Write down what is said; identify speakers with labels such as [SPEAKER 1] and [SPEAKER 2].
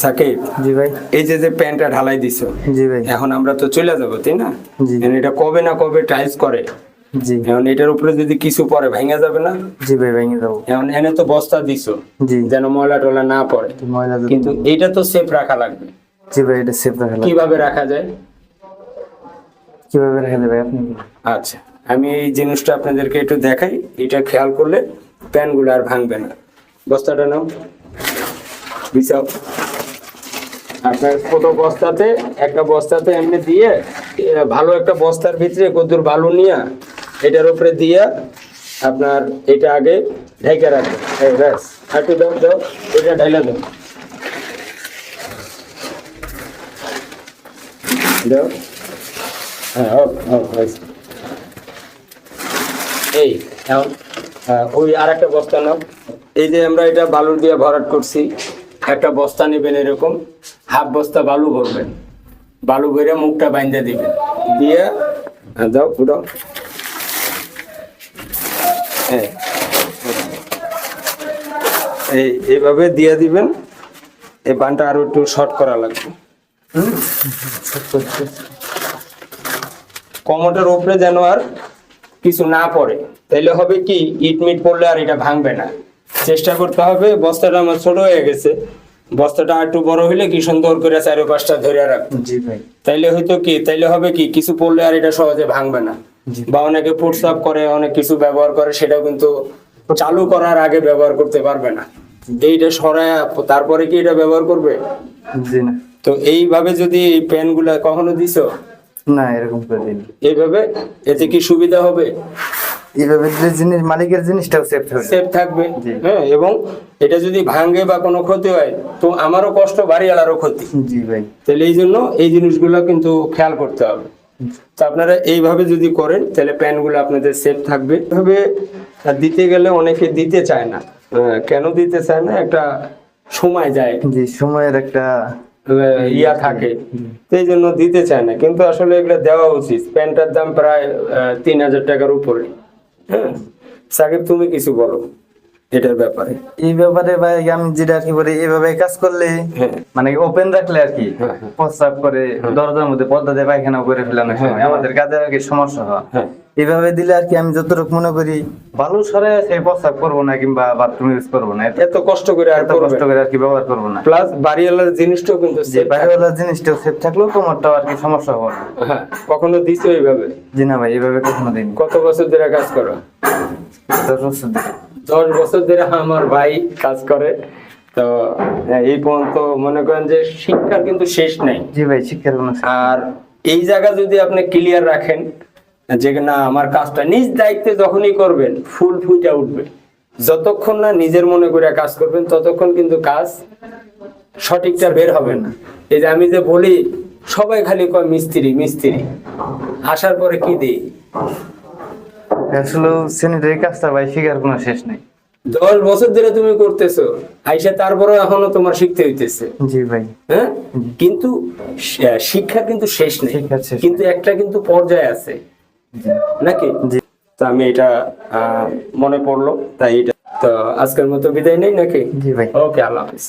[SPEAKER 1] সাকিব
[SPEAKER 2] জি ভাই।
[SPEAKER 1] এই যে যে প্যান্টটা ঢালাই দিছো
[SPEAKER 2] জি ভাই।
[SPEAKER 1] এখন আমরা তো চলে যাব তাই না। এটা কবে না কবে টাইস করে।
[SPEAKER 2] জি।
[SPEAKER 1] এখন এটার উপরে যদি কিছু পরে ভেঙে যাবে না?
[SPEAKER 2] জি ভাই ভেঙে যাব।
[SPEAKER 1] এখন এনে তো বস্তা দিছো
[SPEAKER 2] জি।
[SPEAKER 1] যেন ময়লা টলা না পড়ে।
[SPEAKER 2] ময়লা
[SPEAKER 1] কিন্তু এইটা তো সেফ রাখা লাগবে।
[SPEAKER 2] জি ভাই এটা সেফ রাখা লাগবে।
[SPEAKER 1] কীভাবে রাখা যায়?
[SPEAKER 2] কীভাবে রাখা যাবে আপনি?
[SPEAKER 1] আচ্ছা আমি এই জিনিসটা আপনাদেরকে একটু দেখাই। এটা খেয়াল করলে প্যানগুলো আর ভাঙবে না। বস্তাটা নাও বিছাও। আপনার ছোট বস্তাতে একটা বস্তাতে এমনি দিয়ে ভালো একটা বস্তার ভিতরে কদ্দুর বালু নিয়ে এটার উপরে দিয়ে আপনার এটা আগে ঢেকে রাখবেন। ব্যাস একটু দাও দাও এটা ঢাইলা দাও। দাও। হ্যাঁ হোক এই এখন আহ, ওই আর একটা বস্তা নাও। এই যে আমরা এটা বালু দিয়ে ভরাট করছি একটা বস্তা নেবেন এরকম, হাফ বস্তা বালু ভরবেন। বালু ভরে মুখটা বাইন্দে দিবেন। দিয়ে দাও উঠাও হ্যাঁ এই, এইভাবে দিয়ে দিবেন, এই বানটা আরও একটু শর্ট করা লাগবে। কমোটের উপরে যেন আর কিছু না পড়ে। তাইলে হবে কি, ইট মিট পড়লে আর এটা ভাঙবে না। চেষ্টা করতে হবে বস্তাটা আমার ছোট হয়ে গেছে। বস্তাটা আর একটু বড় হইলে কি সুন্দর করে চারি পাঁচটা ধরে রাখব। তাইলে হয়তো কি তাইলে হবে কি কিছু পড়লে আর এটা সহজে ভাঙবে না। বা অনেকে ফুটসাপ করে অনেক কিছু ব্যবহার করে সেটাও কিন্তু চালু করার আগে ব্যবহার করতে পারবে না। এইটা সরায় তারপরে কি এটা ব্যবহার করবে? তো এইভাবে যদি এই প্যানগুলা কখনো দিছো?
[SPEAKER 2] না এরকম করে
[SPEAKER 1] এইভাবে? এতে কি সুবিধা হবে?
[SPEAKER 2] এইভাবে জিনিস মালিকের জিনিসটাও সেফ থাকবে।
[SPEAKER 1] সেফ থাকবে। হ্যাঁ এবং এটা যদি ভাঙে বা কোনো ক্ষতি হয় তো আমারও কষ্ট বাড়িওয়ালারও ক্ষতি।
[SPEAKER 2] জি ভাই।
[SPEAKER 1] তাহলে এই জন্য এই জিনিসগুলো কিন্তু খেয়াল করতে হবে। তো আপনারা এইভাবে যদি করেন তাহলে প্যানগুলো আপনাদের সেফ থাকবে। এভাবে দিতে গেলে অনেকে দিতে চায় না। কেন দিতে চায় না? একটা সময় যায়।
[SPEAKER 2] জি সময়ের একটা
[SPEAKER 1] ইয়া থাকে। সেই জন্য দিতে চায় না। কিন্তু আসলে এগুলো দেওয়া উচিত। প্যান্টটার দাম প্রায় তিন হাজার টাকার উপরে। হ্যাঁ সাকিব তুমি কিছু বলো এটার ব্যাপারে
[SPEAKER 2] এই ব্যাপারে ভাই আমি যেটা আর কি বলি এইভাবে কাজ করলে
[SPEAKER 1] হ্যাঁ।
[SPEAKER 2] মানে ওপেন রাখলে আর কি
[SPEAKER 1] হ্যাঁ, হ্যাঁ।
[SPEAKER 2] করে দরজার মধ্যে পর্দা দিয়ে পায়খানা করে
[SPEAKER 1] ফেলানো।
[SPEAKER 2] আমাদের কাজে আর কি সমস্যা হয় এইভাবে দিলে আর কি আমি যতটুকু মনে করি বালু সরে সেই প্রস্রাব করব না কিংবা বাথরুম ইউজ করব না। এত
[SPEAKER 1] কষ্ট করে আর
[SPEAKER 2] এত কষ্ট করে আর কি ব্যবহার করব না।
[SPEAKER 1] প্লাস বাড়িওয়ালার জিনিসটাও কিন্তু
[SPEAKER 2] বাড়িওয়ালার জিনিসটাও সেফ থাকলেও তোমারটাও আর কি সমস্যা হবে
[SPEAKER 1] হ্যাঁ কখনো দিছো এইভাবে
[SPEAKER 2] জি না ভাই এইভাবে কখনো দিন
[SPEAKER 1] কত বছর ধরে কাজ করো? দশ বছর ধরে। আমার ভাই কাজ করে। তো হ্যাঁ, এই পর্যন্ত মনে করেন যে শিক্ষার কিন্তু শেষ নাই।
[SPEAKER 2] জি ভাই শিক্ষার কোনো
[SPEAKER 1] আর এই জায়গা যদি আপনি ক্লিয়ার রাখেন যে না আমার কাজটা নিজ দায়িত্বে যখনই করবেন ফুল ফুইটা উঠবে। যতক্ষণ না নিজের মনে করে কাজ করবেন ততক্ষণ কিন্তু কাজ সঠিকটা বের হবে না। এই যে আমি যে বলি সবাই খালি কয় মিস্ত্রি মিস্ত্রি। আসার পরে কি দিই?
[SPEAKER 2] আসলে কাজটা ভাই শিখার কোনো শেষ নেই।
[SPEAKER 1] দশ বছর ধরে তুমি করতেছো আইসা তারপরে এখনও তোমার শিখতে হইতেছে।
[SPEAKER 2] জি ভাই।
[SPEAKER 1] হ্যাঁ? কিন্তু শিক্ষা কিন্তু শেষ নেই। কিন্তু একটা কিন্তু পর্যায়ে আছে। নাকি?
[SPEAKER 2] জি।
[SPEAKER 1] তো আমি এটা আহ, মনে পড়ল তাই এটা তো আজকের মতো বিদায় নেই নাকি?
[SPEAKER 2] জি ভাই।
[SPEAKER 1] ওকে আল্লাহ হাফিজ।